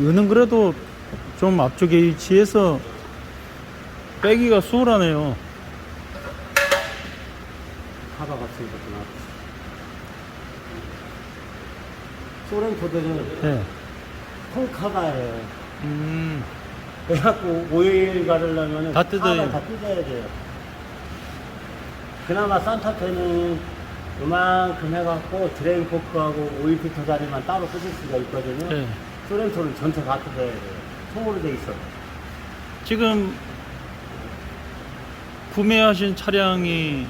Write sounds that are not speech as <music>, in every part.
이거는 그래도 좀 앞쪽에 위치해서 빼기가 수월하네요. 카바 같은 것도 나왔지. 소렌토들은 네. 콩카바예요. 음, 그래갖고 오일 가르려면 다 뜯어요. 다 뜯어야 돼요. 그나마 산타페는 요만큼 해갖고 드레인 포크하고 오일 필터 자리만 따로 뜯을 수가 있거든요. 네. 소렌토는 전체 다 뜯어야 돼요. 통으로 돼 있어. 지금 구매하신 차량이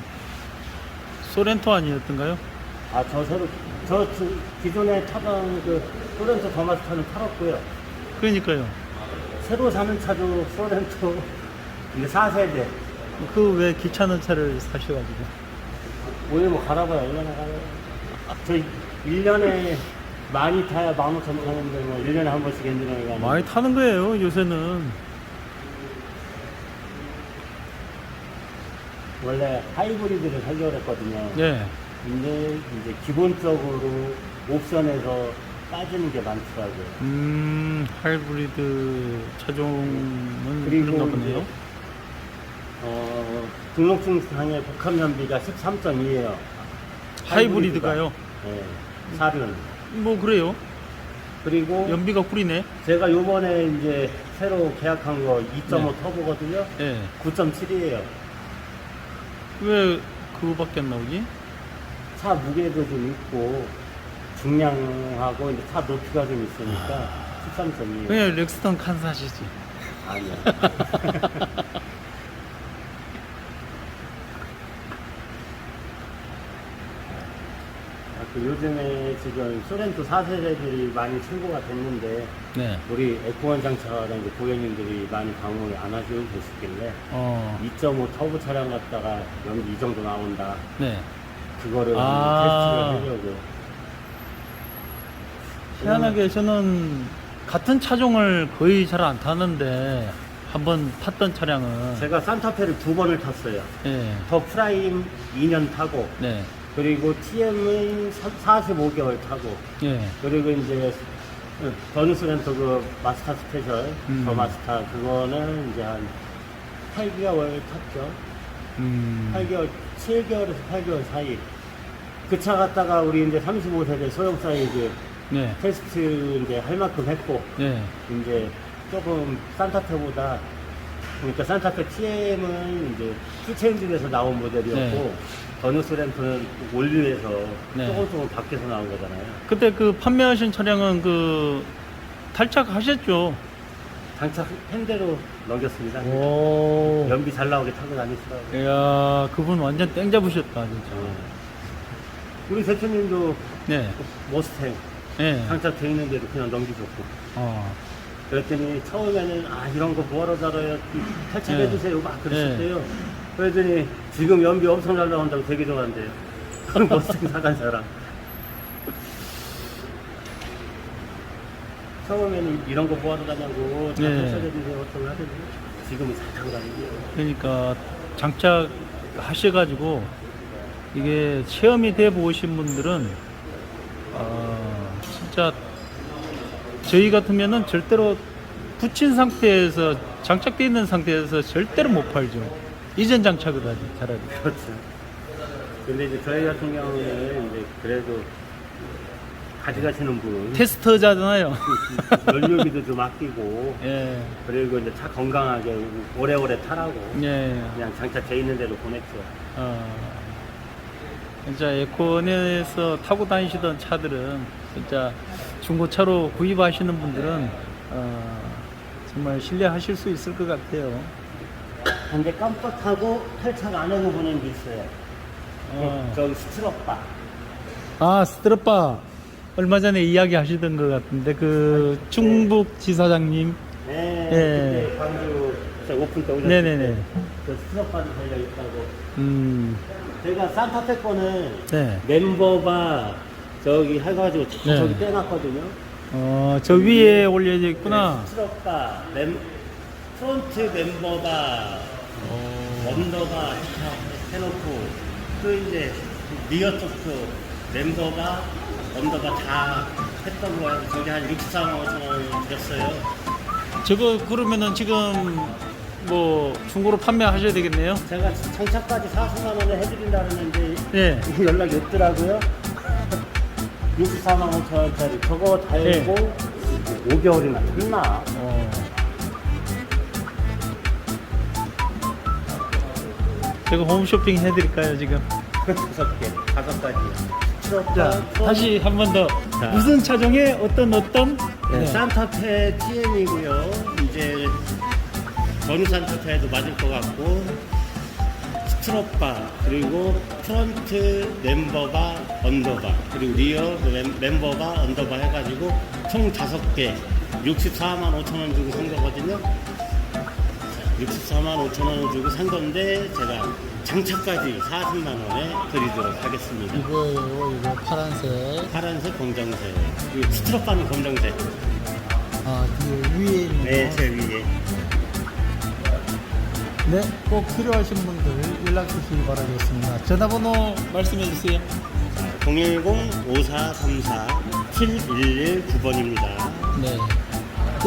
소렌토 아니었던가요? 아, 저 새로, 저 지- 기존에 타던 그 소렌토 더마스터는 팔았고요. 그러니까요. 새로 사는 차도 소렌토 이게 4세대. 그 왜 귀찮은 차를 사셔가지고. 오일 뭐 갈아봐야 얼마나 가요? 저 1년에 많이 타야 15,000원 타는데 뭐 1년에 한 번씩 엔진을 가는 많이 타는 거예요, 요새는. 원래 하이브리드를 살려고 했거든요. 네. 근데 이제 기본적으로 옵션에서 빠지는 게 많더라고요. 음, 하이브리드 차종은 그런가 보네요. 어, 등록증 상의 복합 연비가 13.2예요. 하이브리드가요? 네, 사륜. 뭐 그래요. 그리고 연비가 꿀이네. 제가 요번에 이제 새로 계약한 거 2.5 네. 터보거든요. 예. 9.7이에요. 왜 그거밖에 안 나오지? 차 무게도 좀 있고 중량하고 이제 차 높이가 좀 있으니까 13.2. 그냥 렉스턴 칸 사시지. 아니야. <laughs> 그 요즘에 지금 소렌토 4세대들이 많이 출고가 됐는데 네. 우리 에코원 장차라는 이제 고객님들이 많이 방문을 안 하시고 계시길래 어. 2.5 터보 차량 갖다가 연비 이 정도 나온다. 네. 그거를 아. 테스트를 하려고. 희한하게 저는 같은 차종을 거의 잘 안 타는데 한번 탔던 차량은 제가 산타페를 두 번을 탔어요. 예. 더 프라임 2년 타고 네. 그리고 TM은 45개월 타고 예. 그리고 이제 버누스 렌터 그 마스터 스페셜 음. 더 마스터 그거는 이제 한 8개월 탔죠. 음. 8개월 7개월에서 8개월 사이 그 차 갖다가 우리 이제 35세대 소형 사이즈 네. 테스트 이제 할 만큼 했고 네. 이제 조금 산타페보다 그러니까 산타페 TM은 이제 투체인진에서 나온 모델이었고 네. 버누스 램프는 올류에서 네. 조금 조금 밖에서 나온 거잖아요. 그때 그 판매하신 차량은 그 탈착하셨죠? 장착 핸대로 넘겼습니다. 오. 연비 잘 나오게 타고 다니시더라고요. 이야, 그분 완전 땡 잡으셨다, 진짜. 어. 우리 대표님도 네. 머스탱 네. 장착돼 있는데도 그냥 넘기셨고 어. 그랬더니 처음에는 아 이런 거 뭐하러 달아요 탈착해 네. 주세요 막 그러셨대요 그랬더니 지금 연비 엄청 잘 나온다고 되게 좋아한대요 그 머스탱 <laughs> 사간 사람 처음에는 이런 거 뭐하러 다냐고 다 네. 탈착해 주세요 어쩌고 하더니 지금은 다니고요 그러니까 장착 하셔가지고 이게 체험이 돼 보신 분들은 아, 진짜 저희 같으면은 절대로 붙인 상태에서 장착돼 있는 상태에서 절대로 못 팔죠. 이전 장착을 하지 차라리. 그렇죠 근데 이제 저희 같은 경우는 이제 그래도 가져가시는 분 테스터잖아요. 연료비도 <laughs> 좀 아끼고 예, 그리고 이제 차 건강하게 오래오래 타라고 예. 그냥 장착돼 있는 대로 보냈죠. 어, 진짜 에코넷에서 타고 다니시던 차들은 진짜 중고차로 구입하시는 분들은 어, 정말 신뢰하실 수 있을 것 같아요. 근데 깜빡하고 탈착 안 하고 보낸 게 있어요. 어. 저기 스트럭바. 아 스트러바 얼마 전에 이야기 하시던 것 같은데 그 충북 지사장님 네. 예. 그때 광주 저 오픈 때 오셨을 네네네. 때그 스트럭바도 달려 있다고. 음, 제가 산타페 거는 네. 멤버가 저기 해가지고 다 네. 저기 빼놨거든요. 어, 저 위에 올려져 있구나. 네, 스트럭바, 멤, 프론트 멤버가 어, 언더가 해놓고 또 이제 리어 토크 멤버가 언더가 다 했던 거예요. 저게 한 64만 5천 원 드렸어요. 저거 그러면은 지금 뭐 중고로 판매하셔야 되겠네요. 제가 장착까지 40만 원에 해드린다 그랬는데 예. 연락이 없더라고요. 64만 5천 원짜리 저거 달고 5개월이나 됐나? 어. 제가 홈쇼핑 해드릴까요 지금? 다섯 개, 다섯 가지. 자 다시 한 번 더. 자. 무슨 차종에 어떤 어떤? 네, 네. 산타페 TN이고요. 이제 전후 산타페도 맞을 것 같고 스트로바 그리고 프런트 멤버바 언더바 그리고 리어 멤- 멤버바 언더바 해가지고 총 다섯 개 64만 5천 원 주고 산 거거든요. 64만 5천 원 주고 산 건데 제가 장착까지 40만 원에 드리도록 하겠습니다. 이거예요, 이거 파란색. 파란색 검정색 그리고 스트로바는 검정색 아, 그 위에 있는 네, 거. 제 위에. 네, 꼭 필요하신 분들 연락 주시기 바라겠습니다. 전화번호 말씀해 주세요. 010-5434-7119번입니다. 네.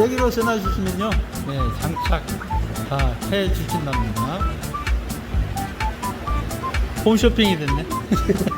여기로 전화 주시면요, 네 장착 다해 주신답니다. 홈쇼핑이 됐네. <laughs>